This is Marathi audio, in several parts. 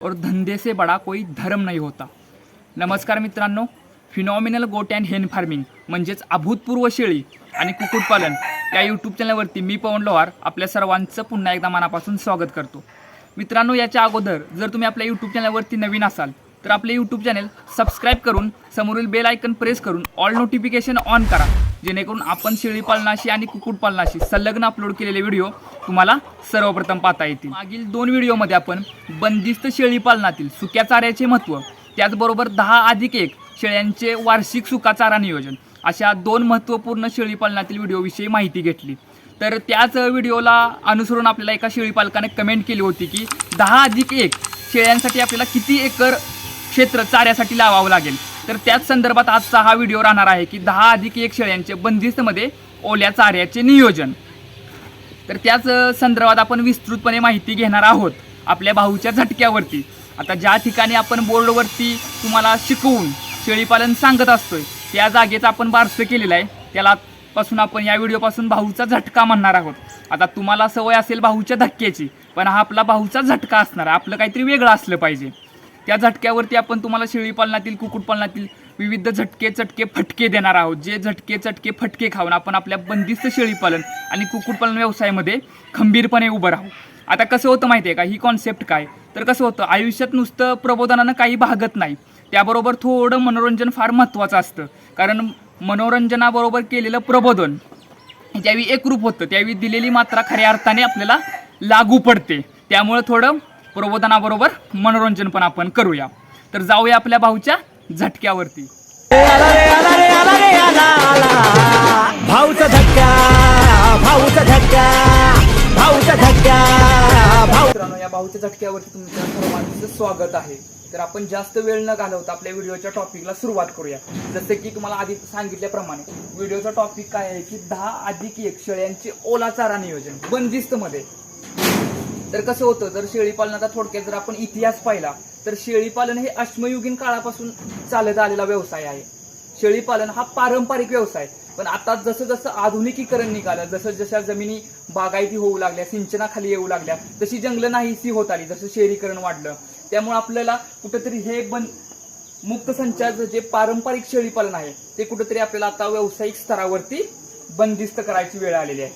और धंदे से बडा कोई धर्म नाही होता। नमस्कार मित्रांनो फिनॉमिनल गोट अँड हेन फार्मिंग म्हणजेच अभूतपूर्व शेळी आणि कुक्कुटपालन या यूट्यूब चॅनलवरती मी पवन लोहार आपल्या सर्वांचं पुन्हा एकदा मनापासून स्वागत करतो. मित्रांनो याच्या अगोदर जर तुम्ही आपल्या यूट्यूब चॅनलवरती नवीन असाल तर आपले यूट्यूब चॅनल सबस्क्राईब करून समोरील बेल आयकन प्रेस करून ऑल नोटिफिकेशन ऑन करा. जेणेकरून आपण शेळी पालनाशी आणि कुक्कुटपालनाशी संलग्न अपलोड केलेले व्हिडिओ तुम्हाला सर्वप्रथम पाहता येतील. मागील दोन व्हिडिओमध्ये आपण बंदिस्त शेळी पालनातील सुक्या चाऱ्याचे महत्त्व त्याचबरोबर दहा अधिक एक शेळ्यांचे वार्षिक सुका चारा नियोजन अशा दोन महत्त्वपूर्ण शेळी पालनातील व्हिडिओविषयी माहिती घेतली. तर त्याच व्हिडिओला अनुसरून आपल्याला एका शेळी पालकाने कमेंट केली होती की दहा अधिक एक शेळ्यांसाठी आपल्याला किती एकर क्षेत्र चाऱ्यासाठी लावावं लागेल. तर त्याच संदर्भात आजचा हा व्हिडिओ राहणार आहे की दहा अधिक एक शेळ्यांचे बंदिस्तमध्ये ओल्या चाऱ्याचे नियोजन. तर त्याच संदर्भात आपण विस्तृतपणे माहिती घेणार आहोत आपल्या भाऊच्या झटक्यावरती. आता ज्या ठिकाणी आपण बोर्डवरती तुम्हाला शिकवून शेळीपालन सांगत असतोय त्या जागेचं आपण बारसं केलेलं आहे. त्याला पासून आपण या व्हिडिओपासून भाऊचा झटका म्हणणार आहोत. आता तुम्हाला सवय असेल भाऊच्या धक्क्याची पण हा आपला भाऊचा झटका असणार आपलं काहीतरी वेगळं असलं पाहिजे. त्या झटक्यावरती आपण तुम्हाला शेळीपालनातील कुक्कुटपालनातील विविध झटके चटके फटके देणार आहोत. जे झटके चटके फटके खाऊन आपण आपल्या बंदिस्त शेळीपालन आणि कुक्कुटपालन व्यवसायामध्ये खंबीरपणे उभं राहू. आता कसं होतं माहिती आहे का? ही कॉन्सेप्ट काय? तर कसं होतं? आयुष्यात नुसतं प्रबोधनानं काही भागत नाही. त्याबरोबर थोडं मनोरंजन फार महत्त्वाचं असतं. कारण मनोरंजनाबरोबर केलेलं प्रबोधन ज्यावेळी एकरूप होतं त्यावेळी दिलेली मात्रा खऱ्या अर्थाने आपल्याला लागू पडते. त्यामुळं थोडं प्रबोधनाबरोबर मनोरंजन पण आपण करूया. तर जाऊया आपल्या भाऊच्या झटक्यावरती. भाऊचा धक्का भाऊचा धक्का भाऊचा धक्का भाऊ मित्रांनो या भाऊच्या झटक्यावरती तुमच्या सर्वांचं स्वागत आहे. तर आपण जास्त वेळ न घालवता आपल्या व्हिडिओच्या टॉपिकला सुरुवात करूया. जसं की तुम्हाला आधी सांगितल्याप्रमाणे व्हिडिओचा टॉपिक काय आहे की दहा अधिक एक शेळ्यांचे ओला चारा नियोजन बंदिस्त मध्ये तर कसं होतं जर शेळीपालनाचा थोडक्यात जर आपण इतिहास पाहिला तर शेळीपालन हे अश्मयुगीन काळापासून चालत आलेला व्यवसाय आहे. शेळीपालन हा पारंपरिक व्यवसाय पण आता जसं जसं आधुनिकीकरण निघालं जसं जशा जमिनी बागायती होऊ लागल्या सिंचनाखाली येऊ लागल्या तशी जंगलं नाहीशी होत आली जसं शहरीकरण वाढलं. त्यामुळे आपल्याला कुठंतरी हे बन मुक्त संचार जे पारंपरिक शेळीपालन आहे ते कुठंतरी आपल्याला आता व्यावसायिक स्तरावरती बंदिस्त करायची वेळ आलेली आहे.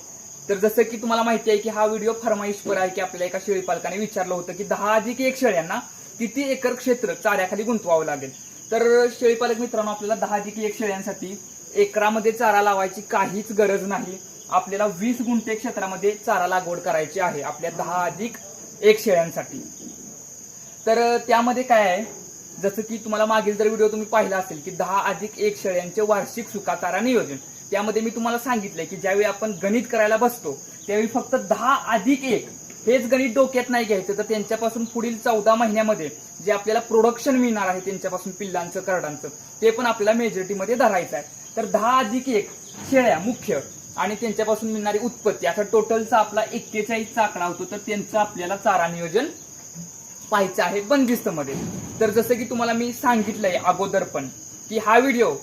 तर जसं की तुम्हाला माहिती आहे की हा व्हिडिओ फरमाईशपर आहे की आपल्याला एका शेळीपालकाने विचारलं होतं की दहा अधिक एक शेळ्यांना किती एकर क्षेत्र चाऱ्याखाली गुंतवावं लागेल? तर शेळीपालक मित्रांनो आपल्याला दहा अधिक एक शेळ्यांसाठी एकरामध्ये चारा लावायची काहीच गरज नाही. आपल्याला वीस गुंठे क्षेत्रामध्ये चारा लागवड करायची आहे आपल्या दहा अधिक एक शेळ्यांसाठी. तर त्यामध्ये काय आहे? जसं की तुम्हाला मागील जर व्हिडिओ तुम्ही पाहिला असेल की दहा अधिक एक शेळ्यांचे वार्षिक सुकाचारा नियोजन. त्यामध्ये मी तुम्हाला सांगितलंय की ज्यावेळी आपण गणित करायला बसतो त्यावेळी फक्त दहा अधिक एक हेच गणित डोक्यात नाही घ्यायचं. तर त्यांच्यापासून पुढील चौदा महिन्यामध्ये जे आपल्याला प्रोडक्शन मिळणार आहे त्यांच्यापासून पिल्लांचं करडांचं ते पण आपल्याला मेजॉरिटीमध्ये धरायचं आहे. तर दहा अधिक एक शेळ्या मुख्य आणि त्यांच्यापासून मिळणारी उत्पत्ती. आता टोटलचा आपला एक्केचाळीसचा आकडा होतो तर त्यांचं आपल्याला चारा नियोजन पाहायचं आहे बंदिस्त मध्ये तर जसं की तुम्हाला मी सांगितलंय अगोदर पण की हा व्हिडिओ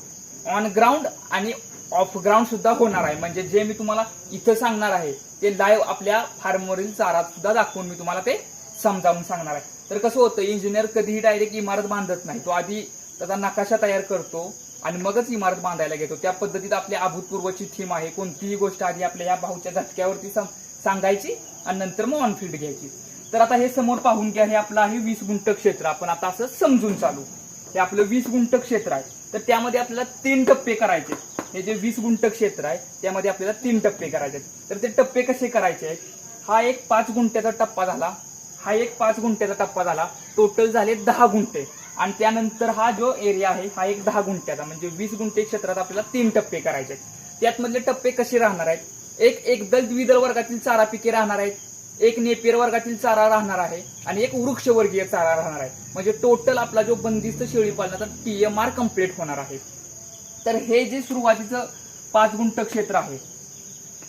ऑन ग्राउंड आणि ऑफ ग्राउंड सुद्धा होणार आहे. म्हणजे जे मी तुम्हाला इथं सांगणार आहे ते लाईव्ह आपल्या फार्मवरील चारात सुद्धा दाखवून मी तुम्हाला ते समजावून सांगणार आहे. तर कसं होतं इंजिनियर कधीही डायरेक्ट इमारत बांधत नाही. तो आधी त्याचा नकाशा तयार करतो आणि मगच इमारत बांधायला घेतो. त्या पद्धतीत आपल्या अभूतपूर्वची थीम आहे कोणतीही गोष्ट आधी आपल्या या भाऊच्या झटक्यावरती सांगायची आणि नंतर मग ऑनफील्ड घ्यायची. तर आता हे समोर पाहून घ्या हे आपलं आहे वीस गुंठ क्षेत्र. आपण आता असं समजून चालू. हे आपलं वीस गुंठ क्षेत्र आहे. तर त्यामध्ये आपल्याला तीन टप्पे करायचे. हे जे वीस गुंठ क्षेत्र आहे त्यामध्ये आपल्याला तीन टप्पे करायचे आहेत. तर ते टप्पे कसे करायचे आहेत? हा एक पाच गुंठ्याचा टप्पा झाला. हा एक पाच गुंठ्याचा टप्पा झाला. टोटल झाले दहा गुंठे. आणि त्यानंतर हा जो एरिया आहे हा एक दहा गुंठ्याचा. म्हणजे वीस गुंठे क्षेत्रात आपल्याला तीन टप्पे करायचे आहेत. त्यातमधले टप्पे कसे राहणार आहेत? एक एकदल द्विदल वर्गातील चारा पिके राहणार आहेत. एक नेपियर वर्गातील चारा राहणार आहे. आणि एक वृक्षवर्गीय चारा राहणार आहे. म्हणजे टोटल आपला जो बंदिस्त शेळी पालनाचा टी एम आर कंप्लीट होणार आहे. तर हे जे सुरुवातीचं पाच गुंठ क्षेत्र आहे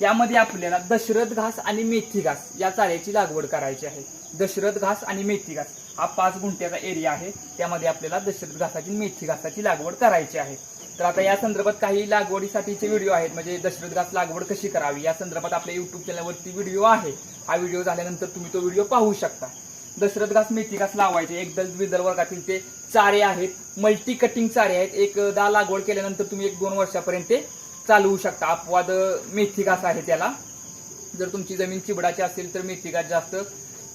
यामध्ये आपल्याला दशरथ घास आणि मेथी घास या चाऱ्याची लागवड करायची आहे. दशरथ घास आणि मेथी घास हा पाच गुंठ्याचा एरिया आहे. त्यामध्ये आपल्याला दशरथ घासाची मेथी घासाची लागवड करायची आहे. तर आता या संदर्भात काही लागवडीसाठीचे व्हिडिओ आहेत. म्हणजे दशरथ घास लागवड कशी करावी? या संदर्भात आपल्या युट्यूब चॅनलवरती व्हिडिओ आहे. हा व्हिडिओ झाल्यानंतर तुम्ही तो व्हिडिओ पाहू शकता. दशरथ घास मेथी घास लावायचे. एकदल द्विदल वर्गातील ते चारे आहेत. मल्टी कटिंग चारे आहेत. एकदा लागवड केल्यानंतर तुम्ही एक दोन वर्षापर्यंत ते चालवू शकता. अपवाद मेथी घास आहे त्याला. जर तुमची जमीन चिबडाची असेल तर मेथी घास जास्त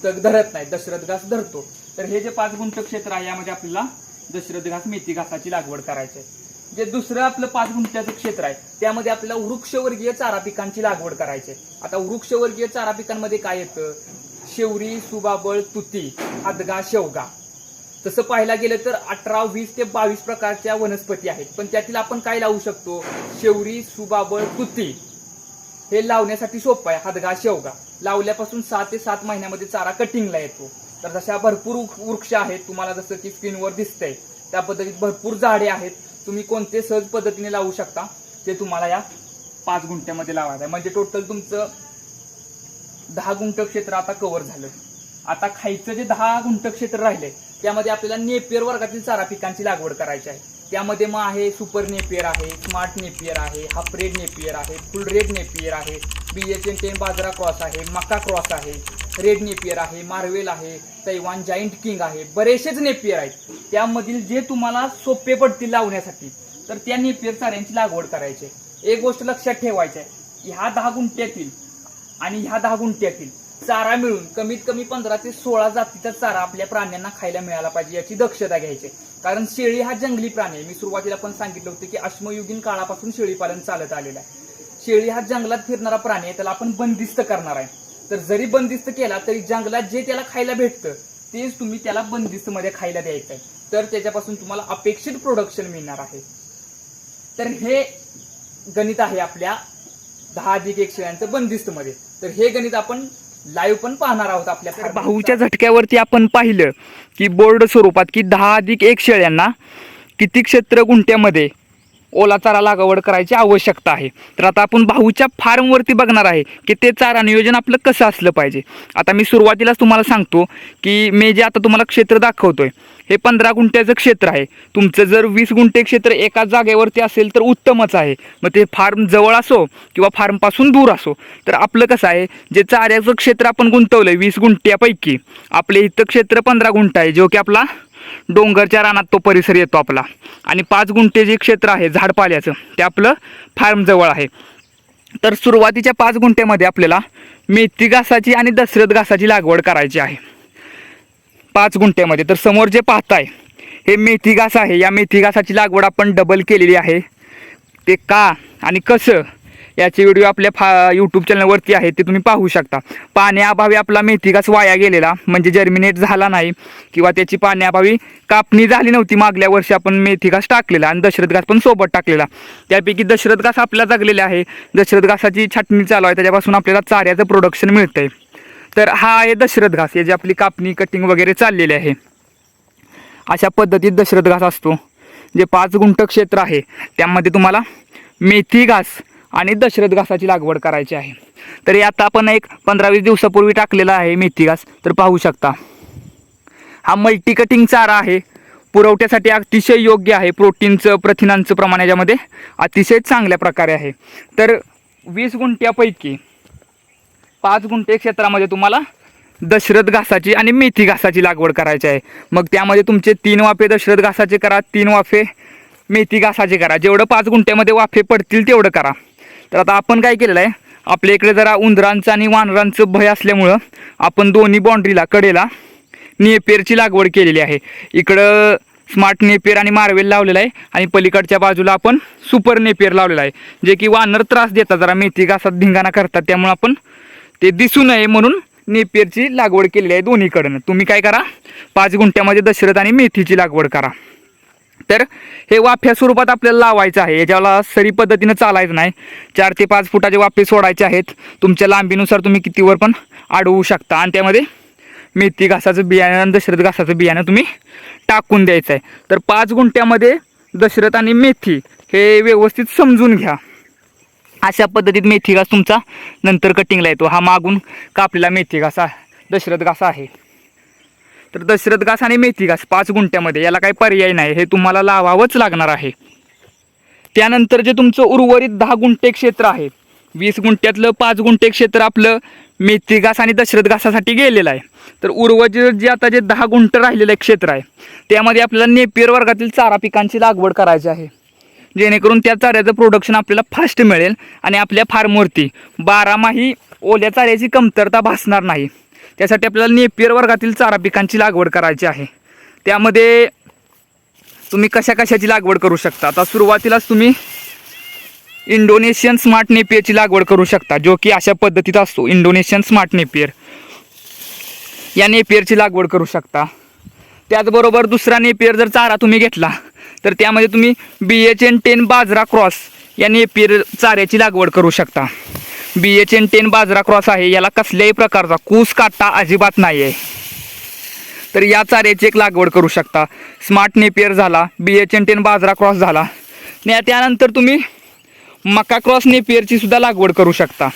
तग धरत नाही. दशरथ घास धरतो. तर हे जे पाच गुंठ क्षेत्र आहे यामध्ये आपल्याला दशरथ घास मेथी घासाची लागवड करायची आहे. जे दुसरं आपलं पाच गुंठ्याचं क्षेत्र आहे त्यामध्ये आपल्याला वृक्षवर्गीय चारा पिकांची लागवड करायची आहे. आता वृक्षवर्गीय चारा पिकांमध्ये काय येतं? शेवरी सुबाबळ तुती हादगा शेवगा. तसं पाहायला गेलं तर अठरा वीस ते बावीस प्रकारच्या वनस्पती आहेत. पण त्यातील आपण काय लावू शकतो? शेवरी सुबाबळ तुती. हे लावण्यासाठी सोपं आहे. हदगा शेवगा. लावल्यापासून सहा ते सात महिन्यामध्ये चारा कटिंगला येतो. तर तशा भरपूर वृक्ष- वृक्ष आहेत तुम्हाला जसं की स्क्रीनवर दिसतंय त्या पद्धतीत भरपूर झाडे आहेत. तुम्ही कोणते सहज पद्धतीने लावू शकता? ते तुम्हाला या पाच गुंठ्यामध्ये लावायचं आहे. म्हणजे टोटल तुमचं दहा गुंठ क्षेत्र आता कव्हर झालं. आता खायचं जे दहा गुंठ क्षेत्र राहिले त्यामध्ये आपल्याला नेपियर वर्गातील चारा पिकांची लागवड करायची आहे. त्यामध्ये मग आहे सुपर नेपियर आहे स्मार्ट नेपियर आहे हाफरेड नेपियर आहे फुल रेड नेपियर आहे बी एच एन टेन बाजरा क्रॉस आहे मका क्रॉस आहे रेड नेपियर आहे मार्वेल आहे तैवान जाईंट किंग आहे बरेचसेच नेपियर आहेत. त्यामधील जे तुम्हाला सोपे पडतील लावण्यासाठी तर त्या नेपियर चाऱ्यांची लागवड करायची आहे. एक गोष्ट लक्षात ठेवायची आहे. ह्या दहा गुंठ्यातील आणि ह्या दहा गुंठ्यातील चारा मिळून कमीत कमी पंधरा ते सोळा जातीचा चारा आपल्या प्राण्यांना खायला मिळाला पाहिजे याची दक्षता घ्यायची. कारण शेळी हा जंगली प्राणी आहे. मी सुरुवातीला पण सांगितलं होतं की अश्मयुगीन काळापासून शेळीपालन चालत आलेलं आहे. शेळी हा जंगलात फिरणारा प्राणी आहे त्याला आपण बंदिस्त करणार आहे. तर जरी बंदिस्त केला तरी जंगलात जे त्याला खायला भेटतं तेच तुम्ही त्याला बंदिस्त मध्ये खायला द्यायचं आहे. तर त्याच्यापासून तुम्हाला अपेक्षित प्रोडक्शन मिळणार आहे. तर हे गणित आहे आपल्या दहा अधिक एक शेळ्यांचं बंदिस्त मध्ये तर हे गणित आपण लाईव्ह पण पाहणार आहोत आपल्या तर भाऊच्या झटक्यावरती आपण पाहिलं की बोर्ड स्वरूपात की दहा अधिक एक शेळ्यांना किती क्षेत्र गुंठ्यामध्ये ओला चारा लागवड करायची आवश्यकता आहे. तर आता आपण भाऊच्या फार्मवरती बघणार आहे की ते चारा नियोजन आपलं कसं असलं पाहिजे. आता मी सुरुवातीलाच तुम्हाला सांगतो की मी जे आता तुम्हाला क्षेत्र दाखवतोय हे पंधरा गुंठ्याचं क्षेत्र आहे. तुमचं जर वीस गुंठे क्षेत्र एका जागेवरती असेल तर उत्तमच आहे. मग ते फार्म जवळ असो किंवा फार्मपासून दूर असो. तर आपलं कसं आहे जे चाऱ्याचं क्षेत्र आपण गुंतवलं आहे वीस गुंठ्यापैकी आपले इथं क्षेत्र पंधरा गुंठ आहे. जो की आपला डोंगरच्या रानात तो परिसर येतो आपला. आणि पाच गुंठे जे क्षेत्र आहे झाडपाल्याचं ते आपलं फार्म जवळ आहे. तर सुरुवातीच्या पाच गुंठ्यामध्ये आपल्याला मेथी घासाची आणि दशरथ घासाची लागवड करायची आहे. पाच गुंठ्यामध्ये. तर समोर जे पाहताय हे मेथी घास आहे. या मेथी घासाची लागवड आपण डबल केलेली आहे. ते का आणि कसं? याचे व्हिडिओ आपल्या फा यूट्यूब चॅनलवरती आहे ते तुम्ही पाहू शकता. पाण्याअभावी आपला मेथी घास वाया गेलेला म्हणजे जर्मिनेट झाला नाही किंवा त्याची पाण्याअभावी कापणी झाली नव्हती मागल्या वर्षी आपण मेथी घास टाकलेला आणि दशरथ घास पण सोबत टाकलेला. त्यापैकी दशरथ घास आपल्याला जगलेले आहे. दशरथ घासाची छाटणी चालू आहे त्याच्यापासून आपल्याला चाऱ्याचं प्रोडक्शन मिळतंय. तर हा आहे दशरथ घास याची आपली कापणी कटिंग वगैरे चाललेली आहे. अशा पद्धतीत दशरथ घास असतो. जे पाच गुंठ क्षेत्र आहे त्यामध्ये तुम्हाला मेथी घास आणि दशरथ घासाची लागवड करायची आहे. तरी आता आपण एक पंधरा वीस दिवसापूर्वी टाकलेला आहे मेथी घास तर पाहू शकता. हा मल्टी कटिंग चारा आहे. पुरवठ्यासाठी अतिशय योग्य आहे. प्रोटीनचं प्रथिनांचं प्रमाण याच्यामध्ये अतिशय चांगल्या प्रकारे आहे. तर वीस गुंठ्यापैकी पाच गुंठे क्षेत्रामध्ये तुम्हाला दशरथ घासाची आणि मेथी घासाची लागवड करायची आहे. मग त्यामध्ये तुमचे तीन वाफे दशरथ घासाचे करा तीन वाफे मेथी घासाचे करा. जेवढं पाच गुंठ्यामध्ये वाफे पडतील तेवढं करा. तर आता आपण काय केलेलं आहे? आपल्या इकडे जरा उंदरांचं आणि वानरांचं भय असल्यामुळं आपण दोन्ही बाँड्रीला कडेला नेपेरची लागवड केलेली आहे. इकडं स्मार्ट नेपियर आणि मार्वेल लावलेला आहे आणि पलीकडच्या बाजूला आपण सुपर नेपियर लावलेला आहे. जे की वानर त्रास देतात जरा मेथी घासात धिंगाणा करतात त्यामुळे आपण ते दिसू नये म्हणून नेपेरची लागवड केलेली आहे दोन्हीकडनं. तुम्ही काय करा? पाच गुंठ्यामध्ये दशरथ आणि मेथीची लागवड करा. तर हे वाफ्या स्वरूपात आपल्याला लावायचं आहे. याच्याला सरी पद्धतीनं चालायचं नाही. चार ते पाच फुटाचे वाफे सोडायचे आहेत. तुमच्या लांबीनुसार तुम्ही कितीवर पण अडवू शकता. आणि त्यामध्ये मेथी घासाचं बियाणं आणि दशरथ घासाचं बियाणं तुम्ही टाकून द्यायचं आहे. तर पाच गुंठ्यामध्ये दशरथ आणि मेथी हे व्यवस्थित समजून घ्या. अशा पद्धतीत मेथी घास तुमचा नंतर कटिंगला येतो. हा मागून कापलेला मेथी घासा दशरथ घासा आहे. तर दशरथ घास आणि मेथी घास पाच गुंठ्यामध्ये याला काही पर्याय नाही हे तुम्हाला लावावंच लागणार आहे. त्यानंतर जे तुमचं उर्वरित दहा गुंठे क्षेत्र आहे वीस गुंठ्यातलं पाच गुंठे क्षेत्र आपलं मेथी घास आणि दशरथ घासासाठी गेलेलं आहे. तर उर्वरित जे आता जे दहा गुंठ राहिलेलं एक क्षेत्र आहे त्यामध्ये आपल्याला नेपियर वर्गातील चारा पिकांची लागवड करायची आहे. जेणेकरून त्या चाऱ्याचं प्रोडक्शन आपल्याला फास्ट मिळेल आणि आपल्या फार्मवरती बारामाही ओल्या चाऱ्याची कमतरता भासणार नाही. त्यासाठी आपल्याला नेपियर वर्गातील चारा पिकांची लागवड करायची आहे. त्यामध्ये तुम्ही कशा कशाची लागवड करू शकता? आता सुरुवातीलाच तुम्ही इंडोनेशियन स्मार्ट नेपियरची लागवड करू शकता जो की अशा पद्धतीत असतो. Indonesian smart napier. या नेपियरची लागवड करू शकता. त्याचबरोबर दुसरा नेपियर जर चारा तुम्ही घेतला तर त्यामध्ये तुम्ही बी एच एन टेन बाजरा क्रॉस या नेपियर चाऱ्याची लागवड करू शकता. बी एच एन टेन बाजरा क्रॉस आहे याला कसल्याही प्रकारचा कूस काटा अजिबात नाही आहे तर या चाऱ्याची एक लागवड करू शकता. स्मार्ट नेपियर झाला बी एच एन टेन बाजरा क्रॉस झाला. आणि त्यानंतर तुम्ही मका क्रॉस नेपियरची सुद्धा लागवड करू शकता.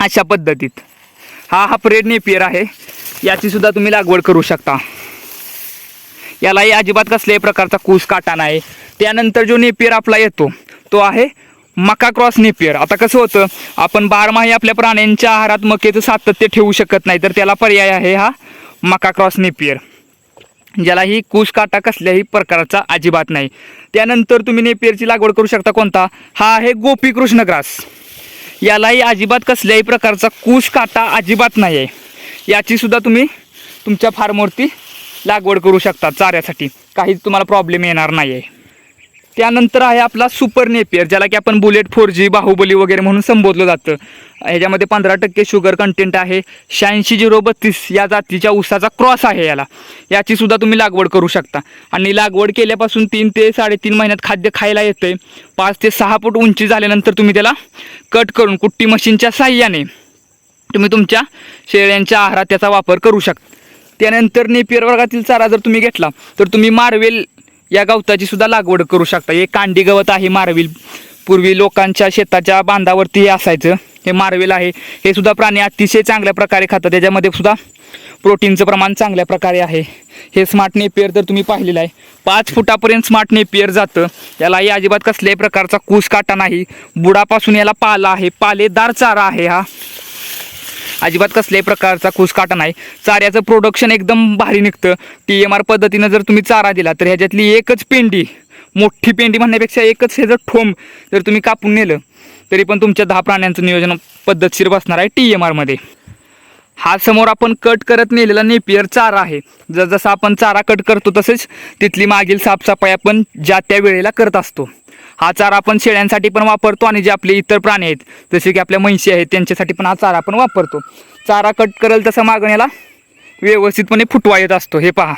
अशा पद्धतीत. हा हा प्रेड नेपियर आहे. याची सुद्धा तुम्ही लागवड करू शकता. यालाही अजिबात कसल्याही प्रकारचा कूस काटा नाही. त्यानंतर जो नेपियर आपला येतो तो आहे मका क्रॉस नेपियर. आता कसं होतं आपण बारमाही आपल्या प्राण्यांच्या आहारात मकेचं सातत्य ठेवू शकत नाही तर त्याला पर्याय आहे हा मका क्रॉस नेपियर. ज्यालाही कुश काटा कसल्याही प्रकारचा अजिबात नाही. त्यानंतर तुम्ही नेपियरची लागवड करू शकता कोणता? हा आहे गोपी कृष्ण ग्रास. यालाही अजिबात कसल्याही प्रकारचा कूस काटा अजिबात नाही आहे याचीसुद्धा तुम्ही तुमच्या फार्मवरती लागवड करू शकता चाऱ्यासाठी. काहीच तुम्हाला प्रॉब्लेम येणार नाही आहे त्यानंतर आहे आपला सुपर नेपियर ज्याला की आपण बुलेट फोर जी बाहुबली वगैरे म्हणून संबोधलं जातं. ह्याच्यामध्ये पंधरा टक्के शुगर कंटेंट आहे. शहाऐंशी झिरो बत्तीस या जातीच्या ऊसाचा क्रॉस आहे याला. याची सुद्धा तुम्ही लागवड करू शकता. आणि लागवड केल्यापासून तीन ते साडेतीन महिन्यात खाद्य खायला येतं आहे पाच ते सहा फूट उंची झाल्यानंतर तुम्ही त्याला कट करून कुट्टी मशीनच्या साह्याने तुम्ही तुमच्या शेळ्यांच्या आहारात त्याचा वापर करू शकता. त्यानंतर नेपियर वर्गातील चारा जर तुम्ही घेतला तर तुम्ही मार्वेल या गवताची सुद्धा लागवड करू शकता. हे कांडी गवत आहे मार्वेल. पूर्वी लोकांच्या शेताच्या बांधावरती हे असायचं. हे मार्वेल आहे. हे सुद्धा प्राणी अतिशय चांगल्या प्रकारे खातात. त्याच्यामध्ये सुद्धा प्रोटीनचं प्रमाण चांगल्या प्रकारे आहे. हे स्मार्ट नेपियर तर तुम्ही पाहिलेलं आहे. पाच फुटापर्यंत स्मार्ट नेपियर जातं. यालाही अजिबात कसल्याही प्रकारचा कूस काटा नाही. बुडापासून याला पाला आहे. पालेदार चारा आहे हा. अजिबात कसल्याही प्रकारचा कुसकाटा नाही. चाऱ्याचं प्रोडक्शन एकदम भारी निघतं. टी एम आर पद्धतीनं जर तुम्ही चारा दिला तर ह्याच्यातली एकच पेंडी मोठी पेंडी म्हणण्यापेक्षा एकच हे जर ठोंब जर तुम्ही कापून नेलं तरी पण तुमच्या दहा प्राण्यांचं नियोजन पद्धतशीर बसणार आहे टी एम आरमध्ये हा समोर आपण कट करत नेलेला नेपियर चारा आहे. जसजसा आपण चारा कट करतो तसेच तिथली मागील साफसफाई आपण ज्या त्या वेळेला करत असतो. हा चारा आपण शेळ्यांसाठी पण वापरतो आणि जे आपले इतर प्राणी आहेत जसे की आपल्या म्हैशी आहेत त्यांच्यासाठी पण हा चारा आपण वापरतो. चारा कट करेल तसा मागण्याला व्यवस्थितपणे फुटवा येत असतो. हे पहा.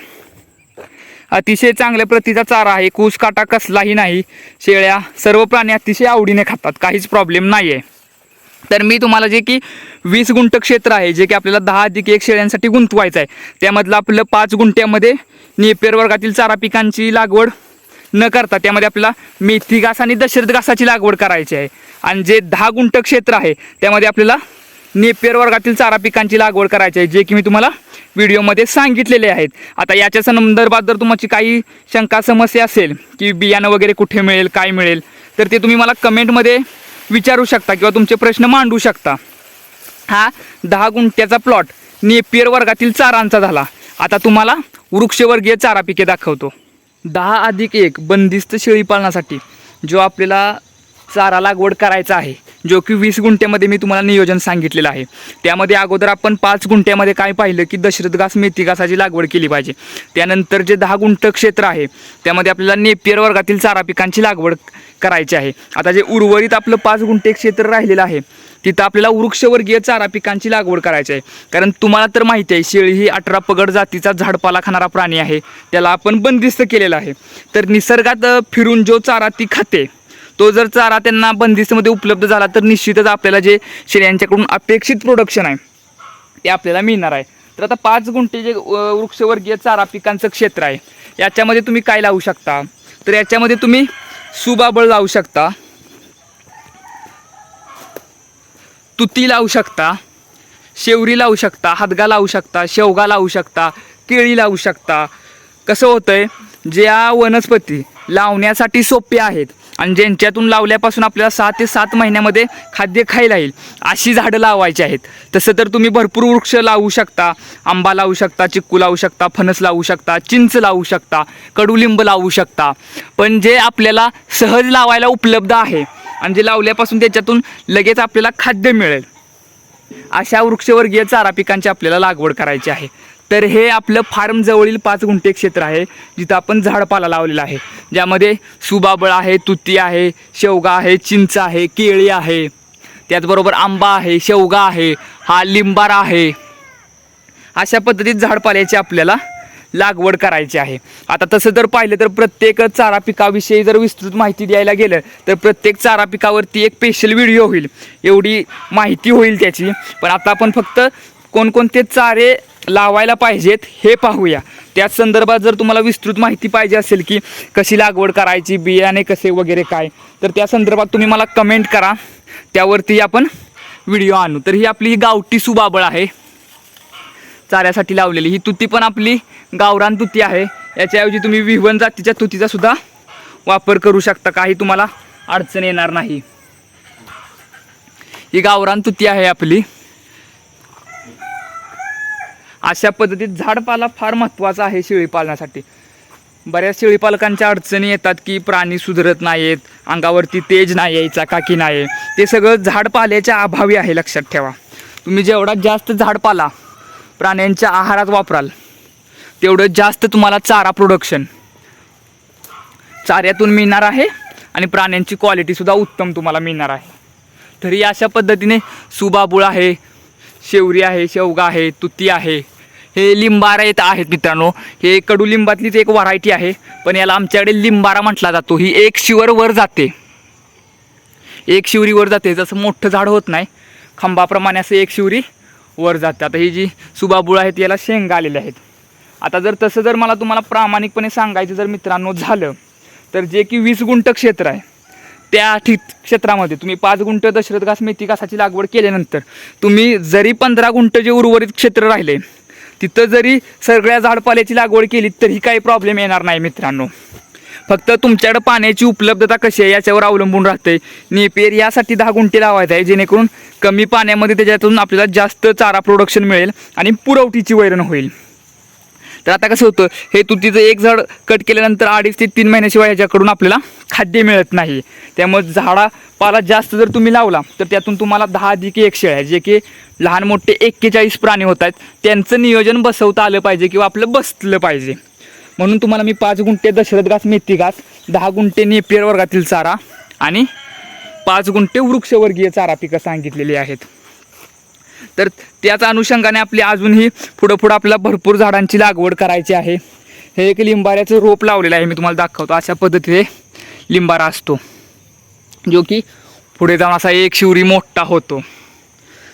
अतिशय चांगल्या प्रतीचा चारा आहे. कूस काटा कसलाही नाही. शेळ्या सर्व प्राणी अतिशय आवडीने खातात. काहीच प्रॉब्लेम नाही आहे तर मी तुम्हाला जे की वीस गुंठ क्षेत्र आहे जे की आपल्याला दहा अधिक एक शेळ्यांसाठी गुंतवायचं आहे त्यामधलं आपलं पाच गुंठ्यामध्ये नेपेर वर्गातील चारा पिकांची लागवड न करता त्यामध्ये आपल्याला मेथी घास आणि दशरथ घासाची लागवड करायची आहे. आणि जे दहा गुंठ क्षेत्र आहे त्यामध्ये आपल्याला नेपियर वर्गातील चारा पिकांची लागवड करायची आहे जे की मी तुम्हाला व्हिडिओमध्ये सांगितलेले आहेत. आता याच्या संदर्भात जर तुमची काही शंका समस्या असेल की बियाणं वगैरे कुठे मिळेल काय मिळेल तर ते तुम्ही मला कमेंटमध्ये विचारू शकता किंवा तुमचे प्रश्न मांडू शकता. हा दहा गुंठ्याचा प्लॉट नेपियर वर्गातील चारांचा झाला. आता तुम्हाला वृक्षवर्गीय चारा पिके दाखवतो. दहा अधिक एक बंदिस्त शेळी पालनासाठी जो आपल्याला चारा लागवड करायचा आहे. जो की वीस गुंठ्यामध्ये मी तुम्हाला नियोजन सांगितलेलं आहे. त्यामध्ये अगोदर आपण पाच गुंठ्यामध्ये काय पाहिलं की दशरथ घास मेथी घासाची लागवड केली पाहिजे. त्यानंतर जे दहा गुंठ क्षेत्र आहे त्यामध्ये आपल्याला नेपियर वर्गातील चारा पिकांची लागवड करायची आहे. आता जे उर्वरित आपलं पाच गुंठे क्षेत्र राहिलेलं आहे तिथं आपल्याला वृक्षवर्गीय चारा पिकांची लागवड करायची आहे. कारण तुम्हाला तर माहिती आहे शेळी ही अठरा पगड जातीचा झाडपाला खाणारा प्राणी आहे. त्याला आपण बंदिस्त केलेला आहे. तर निसर्गात फिरून जो चारा ती खाते तो जर चारा त्यांना बंदिस्तमध्ये उपलब्ध झाला तर निश्चितच आपल्याला जे शेळ्यांच्याकडून अपेक्षित प्रोडक्शन आहे ते आपल्याला मिळणार आहे. तर आता पाच गुंठे जे वृक्षवर्गीय चारा पिकांचं क्षेत्र आहे याच्यामध्ये तुम्ही काय लावू शकता? तर याच्यामध्ये तुम्ही सुबाबळ लावू शकता तुती लावू शकता शेवरी लावू शकता हदगा लावू शकता शेवगा लावू शकता केळी लावू शकता. कसं होतंय? ज्या वनस्पती लावण्यासाठी सोप्या आहेत आणि ज्यांच्यातून लावल्यापासून आपल्याला सहा ते सात महिन्यामध्ये खाद्य खायला येईल अशी झाडं लावायची आहेत. तसं तर तुम्ही भरपूर वृक्ष लावू शकता आंबा लावू शकता चिक्कू लावू शकता फणस लावू शकता चिंच लावू शकता कडुलिंब लावू शकता. पण जे आपल्याला सहज लावायला उपलब्ध आहे आणि जे लावल्यापासून त्याच्यातून लगेच आपल्याला खाद्य मिळेल अशा वृक्षवर्गीय चारा पिकांची आपल्याला लागवड करायची आहे. तर हे आपलं फार्म जवळील पाच गुंठे क्षेत्र आहे जिथं आपण झाडपाला लावलेला आहे. ज्यामध्ये सुबाबळ आहे तुती आहे शेवगा आहे चिंच आहे केळी आहे. त्याचबरोबर आंबा आहे शेवगा आहे हा लिंबारा आहे. अशा पद्धतीत झाडपाल्याची आपल्याला लागवड करायची आहे. आता तसं जर पाहिलं तर प्रत्येक चारा पिकाविषयी जर विस्तृत माहिती द्यायला गेलं तर प्रत्येक चारा पिकावरती एक स्पेशल व्हिडिओ होईल. एवढी माहिती होईल त्याची. पण आता आपण फक्त कोणकोणते चारे लावायला पाहिजेत हे पाहूया. त्याच संदर्भात जर तुम्हाला विस्तृत माहिती पाहिजे असेल की कशी लागवड करायची बियाणे कसे वगैरे काय तर त्या संदर्भात तुम्ही मला कमेंट करा. त्यावरती आपण व्हिडिओ आणू. तर ही आपली ही गावठी सुबाबळ आहे. चाऱ्यासाठी लावलेली. ही तुती पण आपली गावरान तुती आहे. याच्याऐवजी तुम्ही विहवन जातीच्या तुतीचा सुद्धा वापर करू शकता. काही तुम्हाला अडचण येणार नाही. ही गावरान तुती आहे आपली. अशा पद्धतीत झाडपाला फार महत्त्वाचा आहे शेळी पालनासाठी. बऱ्याच शेळी पालकांच्या अडचणी येतात की प्राणी सुधरत नाहीत अंगावरती तेज नाही यायचा काकी नाही. ते सगळं झाडपाल्याच्या अभावी आहे लक्षात ठेवा. तुम्ही जेवढा जास्त झाडपाला प्राण्यांच्या आहारात वापराल तेवढं जास्त तुम्हाला चारा प्रोडक्शन चाऱ्यातून मिळणार आहे आणि प्राण्यांची क्वालिटीसुद्धा उत्तम तुम्हाला मिळणार आहे. तरी अशा पद्धतीने सुबाबूळ आहे शेवरी आहे शेवगा आहे तुती आहे हे लिंबारा येत आहेत मित्रांनो. हे कडुलिंबातलीच एक व्हरायटी आहे. पण याला आमच्याकडे लिंबारा म्हटला जातो. ही एक शिवर वर जाते. एक शिवरी वर जाते. जसं मोठं झाड होत नाही खांबाप्रमाणे असं एक शिवरी वर जाते. आता ही जी सुबाबुळ आहेत याला शेंगा आलेल्या आहेत. आता जर तसं जर मला तुम्हाला प्रामाणिकपणे सांगायचं जर मित्रांनो झालं तर जे की वीस गुंठ क्षेत्र आहे त्या ठिक क्षेत्रामध्ये तुम्ही पाच गुंठ दशरथ घास मेथी घासाची लागवड केल्यानंतर तुम्ही जरी पंधरा गुंठ जे उर्वरित क्षेत्र राहिले तिथं जरी सगळ्या झाडपाल्याची लागवड केली तरी काही प्रॉब्लेम येणार नाही मित्रांनो. फक्त तुमच्याकडं पाण्याची उपलब्धता कशी आहे याच्यावर अवलंबून राहते नेपियर यासाठी दहा गुंठे लावायचं आहे जेणेकरून कमी पाण्यामध्ये त्याच्यातून आपल्याला जास्त चारा प्रोडक्शन मिळेल आणि पुरवठीची वैरण होईल. तर आता कसं होतं हे तुतीचं एक झाड कट केल्यानंतर अडीच ते तीन महिन्याशिवाय ह्याच्याकडून आपल्याला खाद्य मिळत नाही. त्यामुळे झाडापाला जास्त जर तुम्ही लावला तर त्यातून तुम्हाला दहा अधिक एक शेळ्या जे की लहान मोठे एक्केचाळीस प्राणी होत आहेत. त्यांचं नियोजन बसवता आलं पाहिजे किंवा आपलं बसलं पाहिजे. म्हणून तुम्हाला मी पाच गुंठे दशरथ घास मेथी घास दहा गुंठे नेपियर वर्गातील चारा आणि पाच गुंठे वृक्षवर्गीय चारा पिकं सांगितलेली आहेत. तर त्याच अनुषंगाने आपली अजूनही पुढं पुढं आपल्याला भरपूर झाडांची लागवड करायची आहे. हे एक लिंबाऱ्याचं रोप लावलेलं आहे मी तुम्हाला दाखवतो. अशा पद्धतीने लिंबारा असतो. जो की पुढे जाऊन असा एक शिवरी मोठा होतो.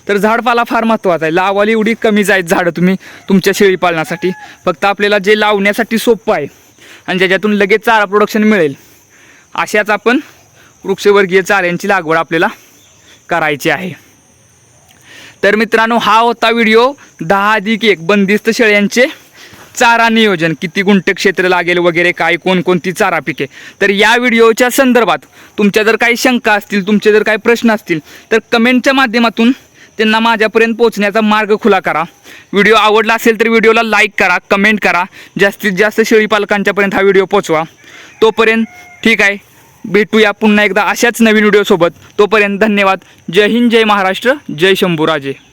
तर झाडपाला फार महत्त्वाचा आहे. लावायला एवढी कमी जायत झाडं तुम्ही तुमच्या शेळी पालनासाठी. फक्त आपल्याला जे लावण्यासाठी सोपं आहे आणि ज्याच्यातून लगेच चारा प्रोडक्शन मिळेल अशाच आपण वृक्षवर्गीय चाऱ्यांची लागवड आपल्याला करायची आहे. तर मित्रांनो हा होता व्हिडिओ दहा अधिक एक बंदिस्त शेळ्यांचे चारा नियोजन. किती गुंठ क्षेत्र लागेल वगैरे काय कोणकोणती चारा पिके. तर या व्हिडिओच्या संदर्भात तुमच्या जर काही शंका असतील तुमचे जर काही प्रश्न असतील तर कमेंटच्या माध्यमातून त्यांना माझ्यापर्यंत पोहोचण्याचा मार्ग खुला करा. व्हिडिओ आवडला असेल तर व्हिडिओला लाईक करा कमेंट करा. जास्तीत जास्त शेळी पालकांच्यापर्यंत हा व्हिडिओ पोचवा तोपर्यंत ठीक आहे. भेटूया पुन्हा एकदा अशाच नवीन व्हिडिओसोबत. तोपर्यंत धन्यवाद. जय हिंद जय महाराष्ट्र जय शंभूराजे.